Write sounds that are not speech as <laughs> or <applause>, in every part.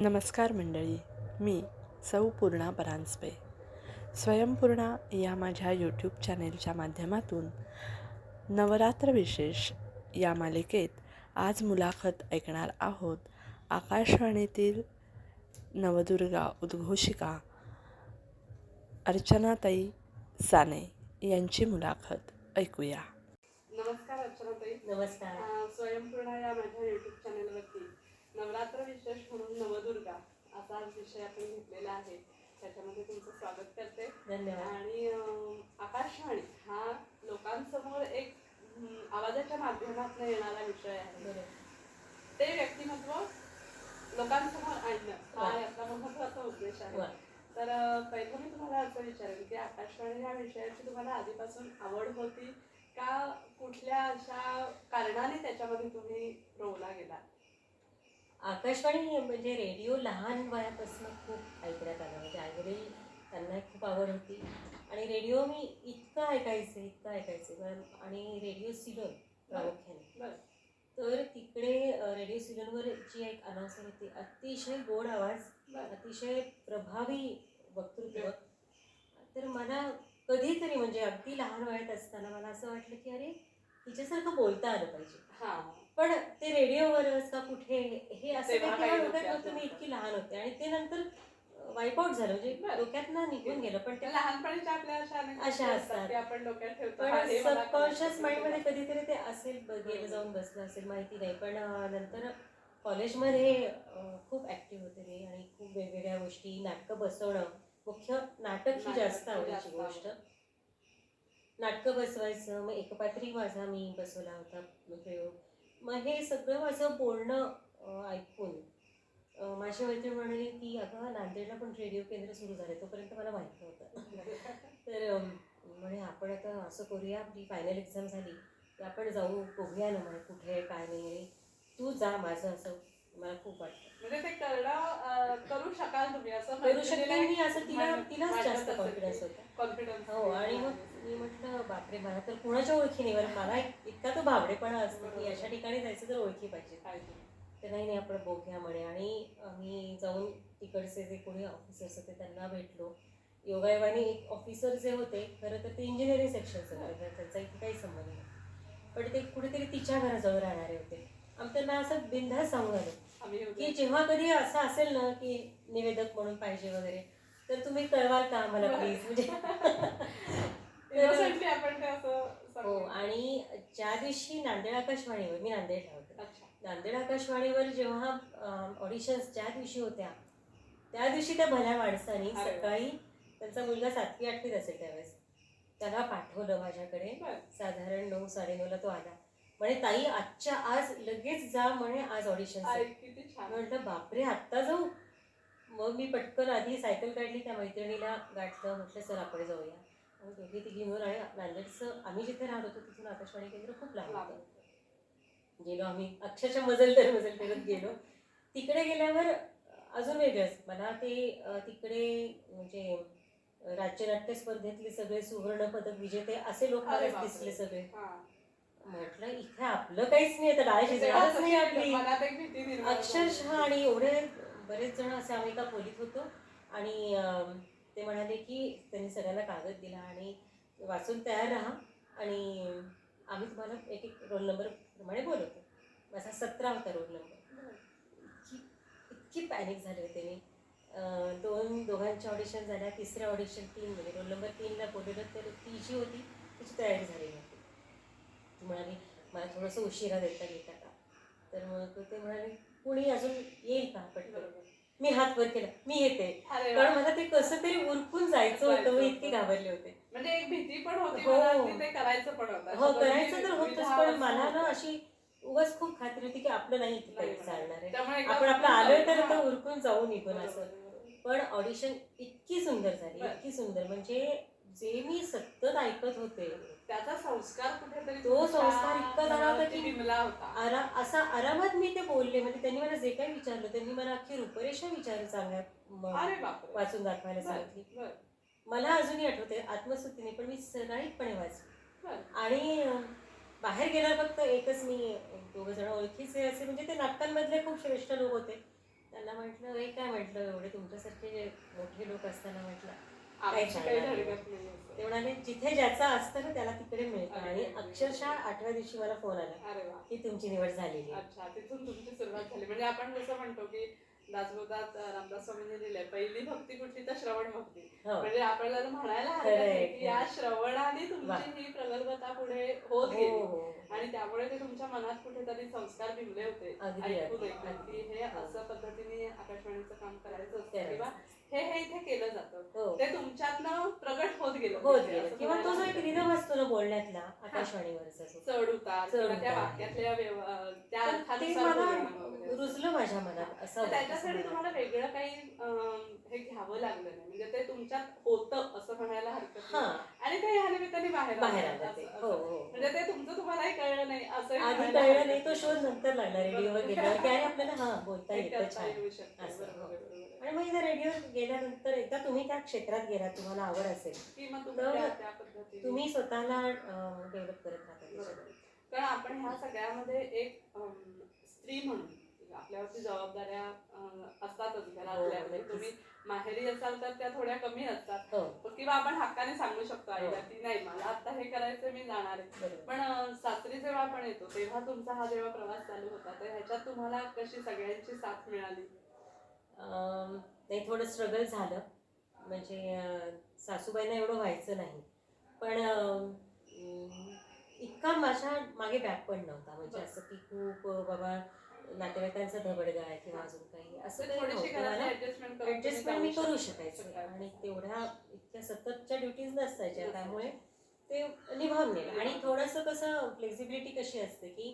नमस्कार मंडळी मी सौ पूर्णा परांजपे. स्वयंपूर्णा या माझ्या यूट्यूब चॅनेलच्या माध्यमातून नवरात्र विशेष या मालिकेत आज मुलाखत ऐकणार आहोत. आकाशवाणीतील नवदुर्गा उद्घोषिका अर्चनाताई साने यांची मुलाखत ऐकूया. नमस्कार अर्चनाताई. नमस्कार. स्वयंपूर्णा या माझ्या युट्यूब चॅनलवरती नवरात्र विशेष म्हणून नवदुर्गा असा विषय आपण घेतलेला आहे. त्याच्यामध्ये तुमचं स्वागत करते. धन्यवाद. आणि आकाशवाणी हा लोकांसमोर एक आवाजाच्या माध्यमातून येणारा विषय आहे. ते व्यक्तिमत्व लोकांसमोर आणणं हा. याचा महत्त्वाचा उद्देश आहे. तर पहिलं मी तुम्हाला असं विचारेल की आकाशवाणी या विषयाची तुम्हाला आधीपासून आवड होती का कुठल्या अशा कारणाने त्याच्यामध्ये तुम्ही रोवला गेला आकाशवाणी म्हणजे रेडिओ लहान वयापासून खूप ऐकण्यात आला. म्हणजे आईवडील त्यांना खूप आवड होती. आणि रेडिओ मी इतकं ऐकायचे इतकं ऐकायचे. कारण- आणि रेडिओ सिलोन प्रामुख्याने. तर तिकडे रेडिओ सिलोनवर जी एक अनाउन्सर होती अतिशय गोड आवाज अतिशय प्रभावी वक्तृत्व. तर मला कधीतरी म्हणजे अगदी लहान वयात असताना मला असं वाटलं की अरे हिच्यासारखं बोलता आलं पाहिजे. हा. पण ते रेडिओवरच का कुठे हे असं तेव्हा काही काही तेव्हा डोक्यात डोक्यात नव्हतं मी. इतकी लहान होते आणि ते नंतर वाईपआउट झालं म्हणजे बरं. डोक्यातनं निघून गेलं पण त्या ते लहानपणीच्या आपल्या अशा अनेक अशा गोष्टी असतात. की आपण डोक्यात ठेवतो पण हा, मला सबकॉन्शियस करायचं. माइंडमध्ये कधीतरी ते असेल ब- गेलं जाऊन बसलं असेल माहिती नाही पण अं, नंतर कॉलेजमध्ये अं, खूप ॲक्टिव्ह होते मी आणि खूप वेगवेगळ्या गोष्टी नाटकं बसवणं मुख्य नाटक ही नाटक जास्त ही जास्त गोष्ट नाटकं बसवायचं मग एकपात्री माझा मी बसवला होता प्रयोग मग हे सगळं माझं बोलणं ऐकून माझी मैत्रीण म्हणाली की अगं नांदेडला पण रेडिओ केंद्र सुरू झाले तोपर्यंत मला माहीत नव्हतं. <laughs> तर म्हणे आपण आता असं करूया आपली फायनल एक्झाम झाली की आपण जाऊ बघूया ना म्हणे कुठे काय नाही तू जा माझं असं मला खूप वाटतं. म्हणजे ते करणं करू शकाल तुम्ही असं करू शकते मी असं तिला तिलाच जास्त कॉन्फिडन्स होता. कॉन्फिडन्स हो आणि मग मी म्हटलं बापरे मला तर कुणाच्या ओळखी बरं मला एक- इतका तो भावडेपणा असतो की अशा ठिकाणी जायचं तर ओळखी पाहिजे. तर नाही नाही आपण बघूया म्हणे. आणि आम्ही जाऊन तिकडचे जे कोणी ऑफिसर्स होते त्यांना भेटलो. योगायोगाने एक ऑफिसर जे होते खरं तर ते इंजिनिअरिंग सेक्शनचं होते त्यांचा इथे काही संबंध नाही. पण ते कुठेतरी तिच्या घराजवळ राहणारे होते. आम्ही त्यांना असं बिनधास्त सांगून आलो की जेव्हा कधी असं असेल ना की निवेदक म्हणून पाहिजे वगैरे तर तुम्ही कळवाल का आम्हाला प्लीज म्हणजे Innocently आपण ते असं हो. आणि ज्या दिवशी नांदेड आकाशवाणीवर मी नांदेडला होते नांदेड आकाशवाणीवर जेव्हा ऑडिशन्स ज्या दिवशी होत्या त्या दिवशी त्या भल्या माणसानी. सकाळी त्यांचा मुलगा सातवी आठवीत असेल त्यावेळेस. त्याला पाठवलं माझ्याकडे. साधारण नऊ साडेनऊला तो आला. म्हणे ताई आजच्या आज लगेच जा म्हणे आज ऑडिशन म्हटलं बापरे आत्ता जाऊ. मग मी पटकन आधी सायकल काढली त्या मैत्रिणीला गाठलं म्हटलं सर आपण जाऊया. आणि दोघी तिघी मिळून आणि नांदेडचं आम्ही जिथे राहत होतो तिथून आकाशवाणी केंद्र खूप लांब होतं. गेलो आम्ही अक्षरशः मजल तर मजल करत गेलो. तिकडे गेल्यावर अजून वेगळंच. मला ते तिकडे म्हणजे अ, राज्यनाट्य स्पर्धेतले सगळे सुवर्ण पदक विजेते असे लोक मला. दिसले सगळे. हा. म्हटलं इथे आपलं काहीच नाही आता डाळ शिजणारच नाही आपली. अक्षरशः आणि एवढे बरेच जण असे आम्ही एका खोलीत होतो. आणि ते म्हणाले की त्यांनी सगळ्यांना कागद दिला आणि वाचून तयार राहा. आणि आम्ही तुम्हाला एक एक रोल नंबर प्रमाणे बोलवतो. माझा सतरा होता रोल नंबर इतकी इतकी पॅनिक झाले होते मी. दोन दोघांच्या ऑडिशन झाल्या तिसऱ्या ऑडिशन तीन म्हणजे रोल नंबर तीनला बोलवलं तर ती जी होती तिची तयारी झालेली होती ती म्हणाली मला थोडंसं उशिरा देता येता का? तर मग ते म्हणाले कुणी अजून येईल का? पटकन. बरोबर. मी हात वर केला मी येते अरे वा. कारण मला ते कसं तरी उरकून जायचं होतं मी इतके होतं. घाबरले होते म्हणजे एक भीती पण होती हो. ते करायचं पण होतं हो करायचं दोन्ही तर होतच विधा पण मला ना होतं. अशी उगाच खूप खात्री होती की आपलं नाही इथे काही चालणार आहे त्यामुळे एकदा आपण आपलं आलोय तर. आता उरकून जाऊ निघून बरोबर, असं बरोबर. पण ऑडिशन इतकी सुंदर झाली बरं. इतकी सुंदर म्हणजे जे मी सतत ऐकत होते त्याचा संस्कार कुठेतरी तो संस्कार इतका झाला होता की- बिंबला होता. आरा असा आरामात मी ते बोलले. म्हणजे त्यांनी मला जे काही विचारलं त्यांनी मला अख्खी रूपरेषा विचार बापरे. वाचून दाखवायला सांगितली. मला अजूनही आठवते आत्मस्तुतीने पण मी सराईतपणे वाचली. आणि बाहेर गेल्यावर फक्त एकच मी दोघं जण ओळखीचे असे म्हणजे ते नाटकांमधले खूप श्रेष्ठ लोक होते. त्यांना म्हटलं हे काय म्हटलं एवढे तुमच्यासारखे जे मोठे लोक असताना म्हटलं? नाही असं. ते म्हणाले जिथे ज्याचं असतं ना त्याला तिकडे मिळतं आणि. अक्षरशः आठव्या दिवशी मला फोन आला अरे वा की तुमची निवड झालेली आहे. अच्छा तिथून तुमची सुरुवात झाली म्हणजे आपण जसं म्हणतो की दासबोधात अं, रामदास स्वामींनी लिहिलंय पहिली भक्ती कुठली तर श्रवण भक्ती हो म्हणजे आपल्याला म्हणायला हरकत नाही की या. श्रवणाने. तुमची ही प्रगल्भता पुढे होत हो गेली हो आणि त्यामुळे ते तुमच्या मनात कुठेतरी संस्कार बिंबले होते अगदी, ऐकून अगदी, ऐकून अगदी. की हे हो. असं पद्धतीने आकाशवाणीचं काम करायचं असतं करायचं. हे हे इथे केलं जातं. हो. ते तुमच्यातनं प्रगट होत गेलं होत गेलं. किंवा तो जो एक रिदम असतो ना बोलण्यातला आकाशवाणीवरचा चढ उतार त्या. वाक्यातल्या त्या अर्थानुसार. रुजलं माझ्या मनात असं त्याच्यासाठी तुम्हाला वेगळं काही हे घ्यावं लागलं नाही. म्हणजे ते तुमच्यात होतं असं म्हणायला हरकत आणि ते ह्या निमित्ताने बाहेर बाहेर हो. हो. म्हणजे ते तुमचं तुम्हालाही कळलं नाही असं आधी कळलं नाही तो शोध नंतर लागला रेडिओवर गेल्यावर. की आपल्याला हा बोलता येतं छान. असं, आणि मग एकदा रेडिओवर गेल्यानंतर एकदा तुम्ही त्या क्षेत्रात गेलात तुम्हाला आवड असेल तर तुम्ही स्वतःला डेव्हलप करत राहता. कारण आपण ह्या सगळ्यामध्ये एक स्त्री म्हणून आपल्यावरती जबाबदाऱ्या असतातच घरातल्या हो. तुम्ही माहेरी असाल तर त्या थोड्या कमी असतात. हो. किंवा आपण हक्काने सांगू शकतो आईला हो. की नाही मला आता हे करायचं मी जाणार आहे. पण सासरी जेव्हा आपण येतो तेव्हा तुमचा हा जेव्हा प्रवास चालू होता तर ह्याच्यात तुम्हाला कशी सगळ्यांची साथ मिळाली? नाही थोडं स्ट्रगल झालं म्हणजे सासूबाईंना एवढं व्हायचं नाही पण इतका माझ्या मागे बॅक पण नव्हता म्हणजे. असं की खूप बाबा नातेवाईकांचा धबडगा आहे किंवा अजून काही असं काही. ऍडजस्टमेंट ऍडजस्टमेंट मी करू. शकायचे. आणि तेवढ्या इतक्या सततच्या ड्युटीज नसायच्या. त्यामुळे ते निभावून गेलं आणि थोडंसं कसं फ्लेक्झिबिलिटी कशी असते की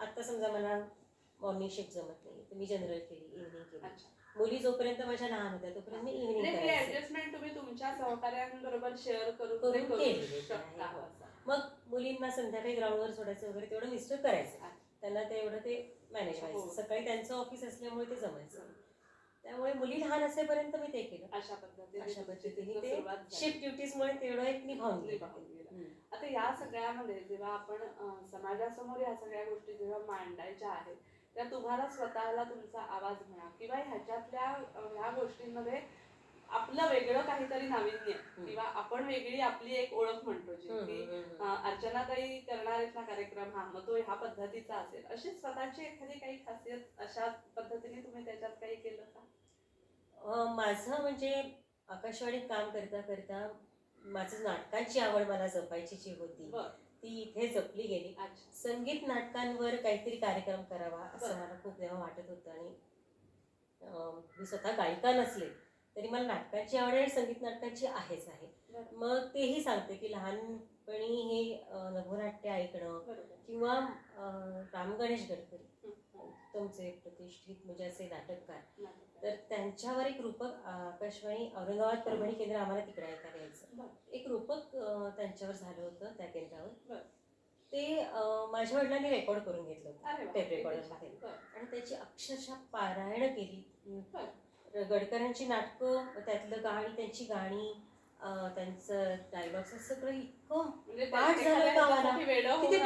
आता समजा मला मॉर्निंग शिफ्ट जमत नाही तर मी जनरल केली इव्हनिंग केली. मुली जोपर्यंत माझ्या लहान होत्या तोपर्यंत मी इव्हनिंग म्हणजे ऍडजस्टमेंट तुम्ही तुमच्या सहकार्यांबरोबर शेअर करून. मग मुलींना संध्याकाळी ग्राउंडवर सोडायचं वगैरे तेवढं मिस्टर करायचं. त्यांना ते एवढं ते मॅनेज व्हायचं हो. सकाळी त्यांचं ऑफिस असल्यामुळे ते जमायचं त्यामुळे मुली लहान असेपर्यंत मी ते केलं अशा पद्धतीने अशा पद्धतीने ते. शिफ्ट ड्युटीजमुळे तेवढं एक निभावून गेलं. आता या सगळ्यामध्ये जेव्हा आपण समाजासमोर या सगळ्या गोष्टी जेव्हा मांडायच्या आहेत त्या तुम्हाला स्वतःला तुमचा आवाज म्हणा किंवा ह्याच्यातल्या ह्या गोष्टींमध्ये आपलं वेगळं काहीतरी नाविन्य किंवा आपण वेगळी आपली एक ओळख म्हणतो जी की हम्म, हम्म. अं, अर्चनाताई करणार आहेत ना कार्यक्रम हा मग तो ह्या पद्धतीचा असेल. अशी स्वतःची एखादी काही खासियत अशा पद्धतीने तुम्ही त्याच्यात काही केलं का? माझं म्हणजे आकाशवाणीत काम करता करता माझं नाटकांची आवड मला जपायची जी होती ती इथे जपली गेली. संगीत नाटकांवर काहीतरी कार्यक्रम करावा असं. मला खूप तेव्हा वाटत होतं. आणि मी स्वतः गायिका नसले तरी मला नाटकांची आवड आहे आणि संगीत नाटकांची आहेच आहे. मग तेही सांगते की लहानपणी हे अं, नभोनाट्य ऐकणं किंवा राम गणेश गडकरी हम्म. तुमचे प्रतिष्ठित म्हणजे असे नाटककार. तर त्यांच्यावर एक रूपक आकाशवाणी औरंगाबाद परभणी केंद्र आम्हाला तिकडे ऐकायला यायचं. एक रूपक त्यांच्यावर झालं होतं त्या केंद्रावर. ते माझ्या वडिलांनी रेकॉर्ड करून घेतलं टेप रेकॉर्डरमध्ये. आणि त्याची अक्षरशः पारायण केली गडकरांची नाटकं त्यातलं गाणी त्यांची गाणी त्यांचं डायलॉग्स सगळं इतकं म्हणजे पाठ का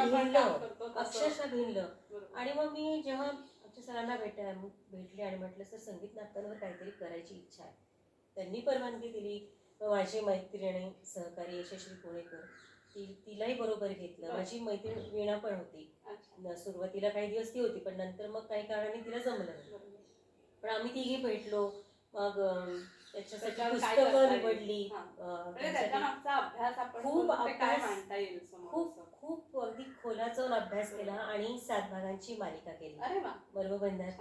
भिनलं. अक्षरशः भिनलं. आणि मग मी जेव्हा आमच्या सरांना भेट भेटले आणि म्हटलं सर संगीत नाटकांवर काहीतरी करायची इच्छा आहे. त्यांनी परवानगी दिली. माझी मैत्रिणी सहकारी यशस्वी पुणेकर ती तिलाही बरोबर घेतलं. माझी मैत्रीण वीणा पण होती. सुरुवातीला काही दिवस ती होती पण नंतर मग काही कारणाने तिला जमलं. पण आम्ही तिघी भेटलो. मग त्याच्यासाठी पुस्तकं? निवडली. हा. म्हणजे खूप अभ्यास- खूप. खूप अगदी जाऊन अभ्यास केला आणि सात भागांची मालिका केली. मर्मबंधात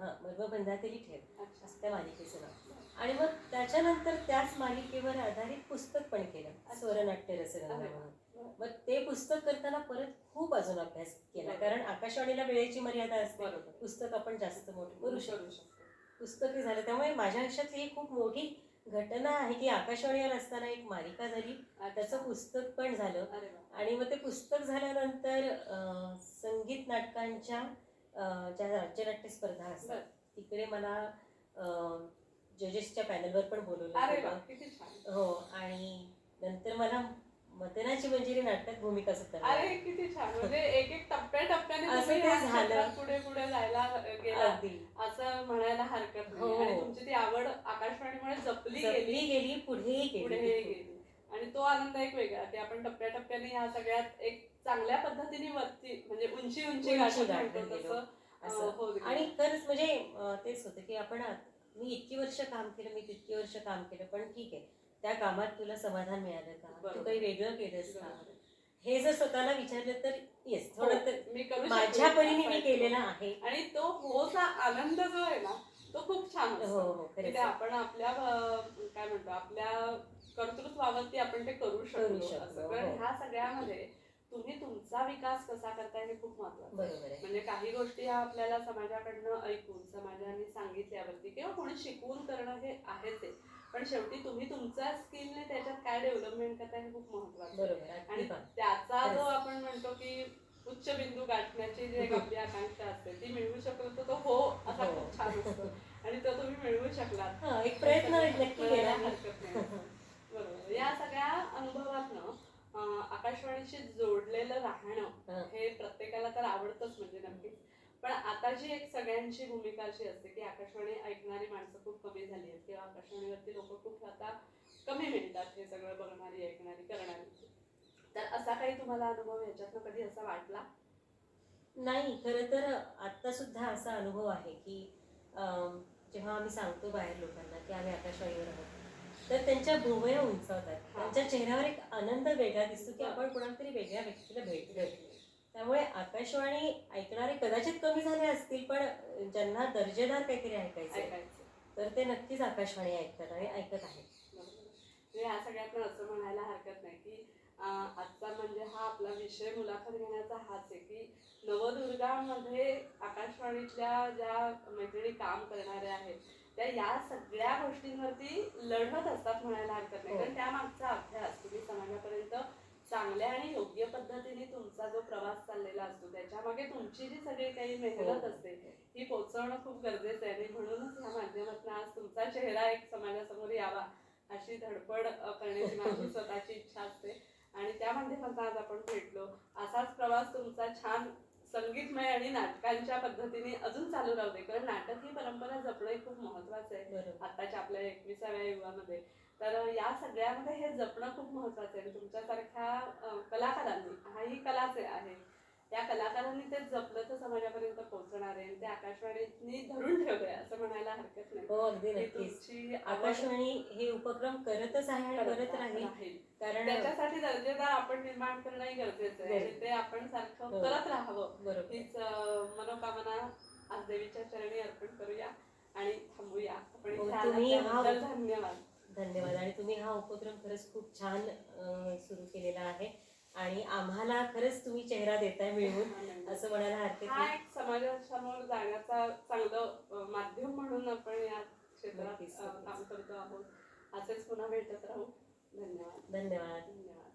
हा मर्मबंधातली ठेव. असं त्या मालिकेचं नाव. आणि मग त्याच्यानंतर त्याच मालिकेवर आधारित पुस्तक पण केलं. स्वरनाट्य. म्हणून मग ते पुस्तक करताना परत खूप अजून अभ्यास केला. कारण आकाशवाणीला वेळेची मर्यादा असते. पुस्तक आपण जास्त मोठं करू शकतो. पुस्तकही झालं. त्यामुळे माझ्या आयुष्यातली ही खूप मोठी घटना आहे की आकाशवाणीवर असताना एक मालिका झाली. त्याचं. पुस्तक पण झालं. आणि मग ते पुस्तक झाल्यानंतर संगीत नाटकांच्या ज्या राज्यनाट्य स्पर्धा असतात. तिकडे मला जजेसच्या पॅनलवर पण बोलवलं हो आणि नंतर मला मतनाची मंजिरी नाटकात भूमिका सुद्धा अरे किती छान. म्हणजे एक एक टप्प्या टप्प्याने असं तुम्ही ते झालं. क्षेत्रात पुढे पुढे जायला गेला. अगदी. असं म्हणायला हरकत हो. नाही आणि तुमची ती आवड आकाशवाणीमुळे जपली जपली गेली. गेली पुढेही पुढे गेली गेली. आणि तो आनंद एक वेगळा. की आपण टप्प्याटप्प्याने ह्या सगळ्यात एक चांगल्या पद्धतीने वरती म्हणजे उंची उंची उंची गाठत गाठत म्हणतो गेलो. तसं. अं, असं होत गेलं. आणि खरंच म्हणजे अं, तेच होतं की आपण आत- मी इतकी वर्ष काम केलं मी तितकी वर्ष काम केलं पण ठीक आहे. त्या कामात तुला समाधान मिळालं का? तू. काही वेगळं केलंस का. हे जर स्वतःला विचारलं तर येस थोडं तर हो, मी माझ्या परीने मी केलेला आहे. आणि तो होचा आनंद जो आहे ना तो खूप छान हो हो ते आपण आपल्या काय म्हणतो आपल्या कर्तृत्वावरती आपण ते करू शकतो. कारण हो. ह्या सगळ्यामध्ये तुम्ही तुमचा विकास कसा करताय हे खूप महत्वाचं आहे. म्हणजे काही गोष्टी ह्या आपल्याला समाजाकडनं ऐकून समाजाने सांगितल्यावरती किंवा कोणी शिकवून करणं हे आहेच आहे. पण शेवटी तुम्ही तुमच्या स्किलने त्याच्यात काय डेव्हलपमेंट करताय हे खूप महत्वाचं आहे. बरोबर. आणि. त्याचा जो. आपण म्हणतो की उच्च बिंदू गाठण्याची जी एक <laughs> आपली आकांक्षा असते ती मिळवू शकलो तर तो हो असा हो. खूप छान असतो आणि तो तुम्ही मिळवू शकलात हा, एक प्रयत्न नक्की करायला केला हरकत नाही. बरोबर या सगळ्या अनुभवातनं अं, आकाशवाणीशी जोडलेलं राहणं हा. हे प्रत्येकाला तर आवडतच म्हणजे नक्कीच जी एक सगळ्यांची भूमिका अशी असते की आकाशवाणी ऐकणारी माणसं खूप कमी झाली आहेत किंवा आकाशवाणीवरती लोक खूप आता कमी मिळतात हे सगळं बघणारी ऐकणारी करणारी. तर असा काही तुम्हाला अनुभव ह्याच्यातनं कधी असा वाटला? नाही खरं तर आत्ता सुद्धा असा अनुभव आहे की जेव्हा आम्ही सांगतो बाहेर लोकांना की आम्ही आकाशवाणीवर आहोत तर त्यांच्या भुवया उंचावतात. त्यांच्या चेहऱ्यावर एक आनंद वेगळा दिसतो की आपण कोणाला तरी वेगळ्या व्यक्तीला भेटलोय त्यामुळे आकाशवाणी ऐकणारे कदाचित कमी झाले असतील पण ज्यांना दर्जेदार काहीतरी ऐकायचं तर ते नक्कीच आकाशवाणी ऐकतात आणि ऐकत आहेत. म्हणजे या सगळ्यातनं असं म्हणायला हरकत नाही की आजचा म्हणजे हा आपला विषय मुलाखत घेण्याचा हाच आहे की नवदुर्गामध्ये आकाशवाणीतल्या ज्या मैत्रिणी काम करणाऱ्या आहेत त्या या सगळ्या गोष्टींवरती लढत असतात म्हणायला हरकत नाही हो. कारण त्यामागचा अभ्यास तुम्ही समाजापर्यंत चांगल्या आणि योग्य पद्धतीने तुमचा जो प्रवास चाललेला असतो त्याच्यामागे तुमची जी सगळी काही मेहनत हो. असते ही पोचवणं खूप गरजेचं आहे. आणि म्हणूनच ह्या माध्यमातून आज तुमचा चेहरा एक समाजासमोर यावा अशी धडपड करण्याची माझी <laughs> स्वतःची इच्छा असते. आणि त्या माध्यमातून आज आपण भेटलो. असाच प्रवास तुमचा छान संगीतमय आणि नाटकांच्या पद्धतीने अजून चालू राहू दे. कारण नाटक ही परंपरा जपणं हे खूप महत्वाचं आहे. आताच्या आपल्या एकविसाव्या युगामध्ये. तर या सगळ्यामध्ये हे जपणं खूप महत्वाचं आहे. आणि तुमच्यासारख्या कलाकारांनी हा ही कलाच आहे. त्या कलाकारांनी ते जपलं तर समाजापर्यंत पोहोचणार आहे. आणि ते आकाशवाणीनी धरून ठेवलंय असं म्हणायला हरकत नाही. हो अगदी की नक्कीच. तुमची आवड आकाशवाणी हे उपक्रम करतच आहे आणि करत राहील. कारण त्याच्यासाठी दर्जेदार आपण निर्माण करणंही गरजेचं आहे. आणि ते आपण सारखं हो. करत राहावं. बरोबर. हीच मनोकामना आज देवीच्या चरणी अर्पण करूया आणि थांबूया. आपण हो, धन्यवाद. धन्यवाद. आणि तुम्ही हा उपक्रम खरंच खूप छान सुरू केलेला आहे. आणि आम्हाला खरंच तुम्ही चेहरा देताय मिळवून असं म्हणायला हरकत हा एक समाजासमोर जाण्याचा चांगलं माध्यम म्हणून आपण या क्षेत्रात काम करतो आहोत. असेच पुन्हा भेटत राहू. धन्यवाद. धन्यवाद. धन्यवाद.